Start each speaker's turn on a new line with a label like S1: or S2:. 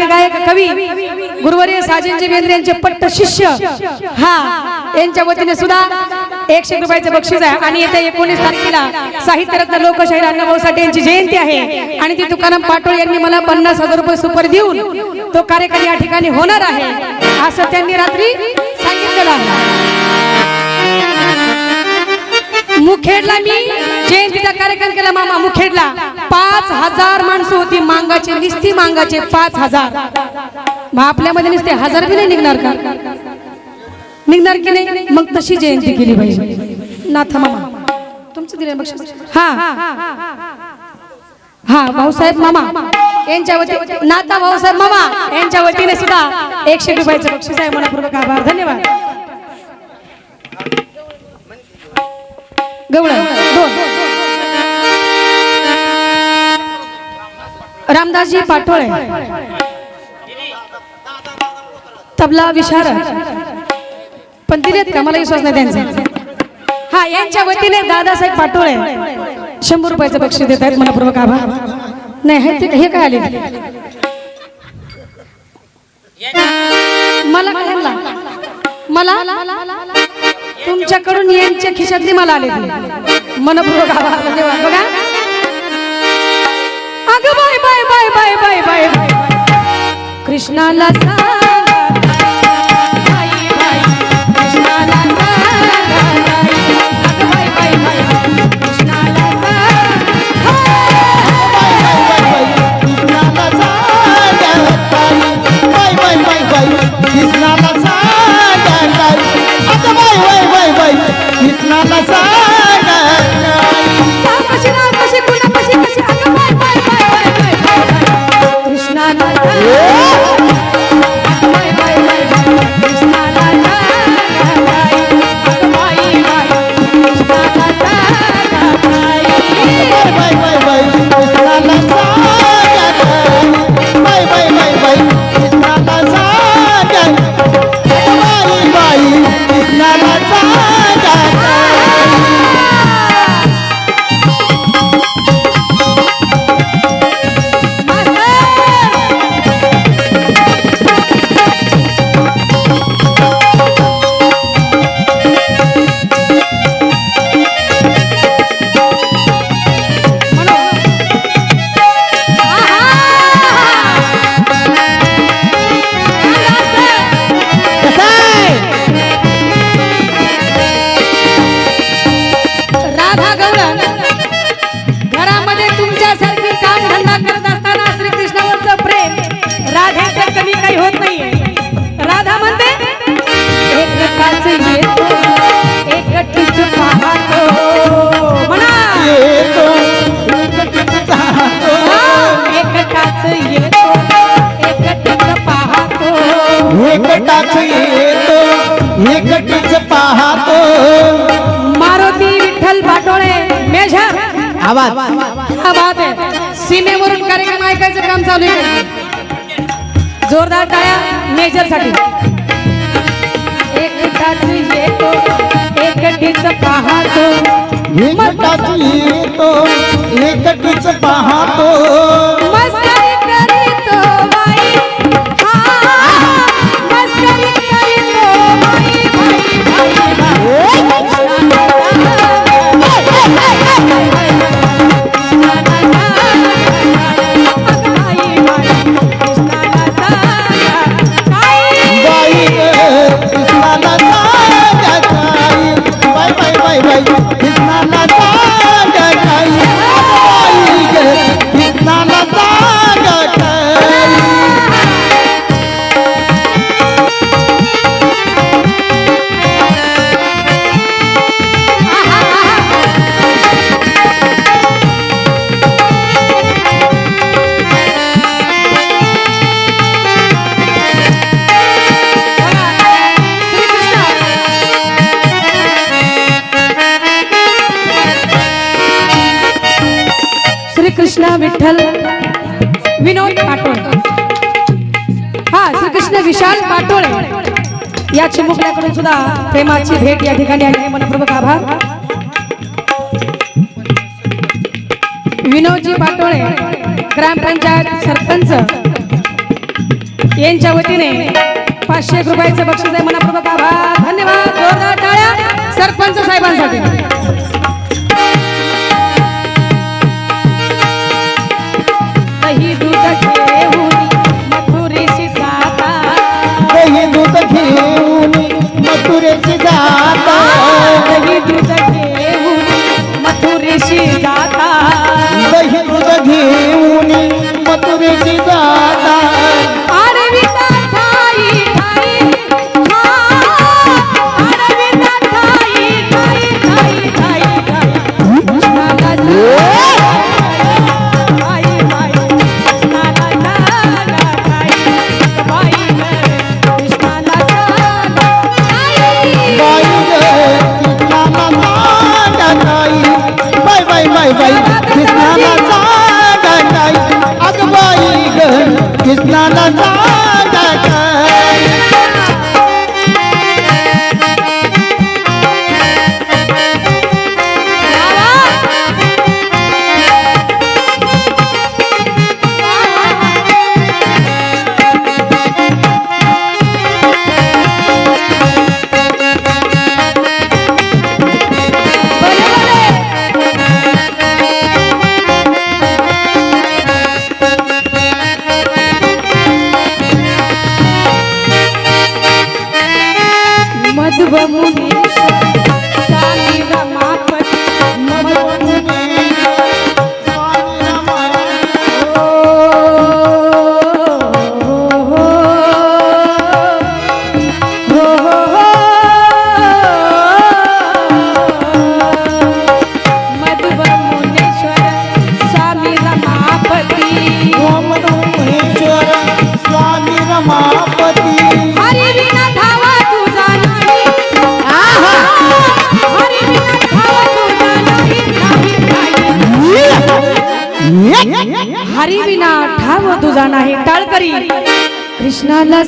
S1: गाणगे गायक कवी गुरुवर्य साजनजी बेंद्रे यांचे पट्ट शिष्य. हा यांच्या वतीने सुद्धा एकशे रुपयाचं बक्षीस आहे. आणि येत्या एकोणीस तारखेला साहित्यरत्न लोकशाहीर अण्णाभाऊ साठे यांची जयंती आहे. आणि ती तुकाराम पाटोळ यांनी मला पन्नास हजार रुपये सुपर देऊन तो कार्यक्रम या ठिकाणी होणार आहे असं त्यांनी रात्री सांगितलेलं आहे. मुखेडला मी. जयंतीचा कार्यक्रम केला मामा मुखेडला. पाच हजार माणसं होती मांगाचे निस्ती मांगाचे पाच हजार. मग आपल्यामध्ये नुसते हजार बी नाही निघणार का? निघणार की नाही? मग तशी जयंती केली पाहिजे. नाथा मामा. तुमचं दिले बक्षीस हा. हा भाऊसाहेब मामा. यांच्या वती नाता भाऊसाहेब मामा. यांच्या वतीने सुद्धा एकशे रुपयाचं बक्षीस आहे. मनापूर्वक आभार. धन्यवाद. गवळ दोन. रामदासजी पाटोळे. तबला विशारद. पण दिलेत का? मला विश्वास नाही त्यांचा. हा यांच्या वतीने दादासाहेब पाटोळे शंभर रुपयाचं बक्षीस देत आहेत. मनपूर्वक आभार. नाही हे हे काय आले? मला? मला? तुमच्याकडून यांच्या खिशातली मला आले मनपूर्वक बघा. अगं bye bye bye bye bye bye bye. कृष्णाला
S2: आवाज.
S1: क्या बात आहे. सीमेवरून कार्यक्रम ऐकायचं काम चालू आहे जोरदार टाळ्या मेजरसाठी एकटाच येतो एकटीच पाहतो.
S2: एकटाच येतो एकटीच पाहतो.
S1: बाई बाई कृष्ण विठ्ठल. विनोद पाटोळ. हा श्रीकृष्ण विशाल पाटोळे. या चिमुकल्याकडून सुद्धा प्रेमाची भेट या ठिकाणी आली आहे. मनपूर्वक आभार. विनोदजी पाटोळे ग्रामपंचायत सरपंच यांच्या वतीने पाचशे रुपयाचं बक्षीस आहे. मनपूर्वक आभार. धन्यवाद. सरपंच साहेबांसाठी. देशी जाता.
S2: दही घेऊन
S1: मथुरेशी जाता. बाई कृष्णाला जाग
S2: बाई ग कृष्णाला जाग
S1: हरी विना ठाव तुझा नाही टाळकरी कृष्णाला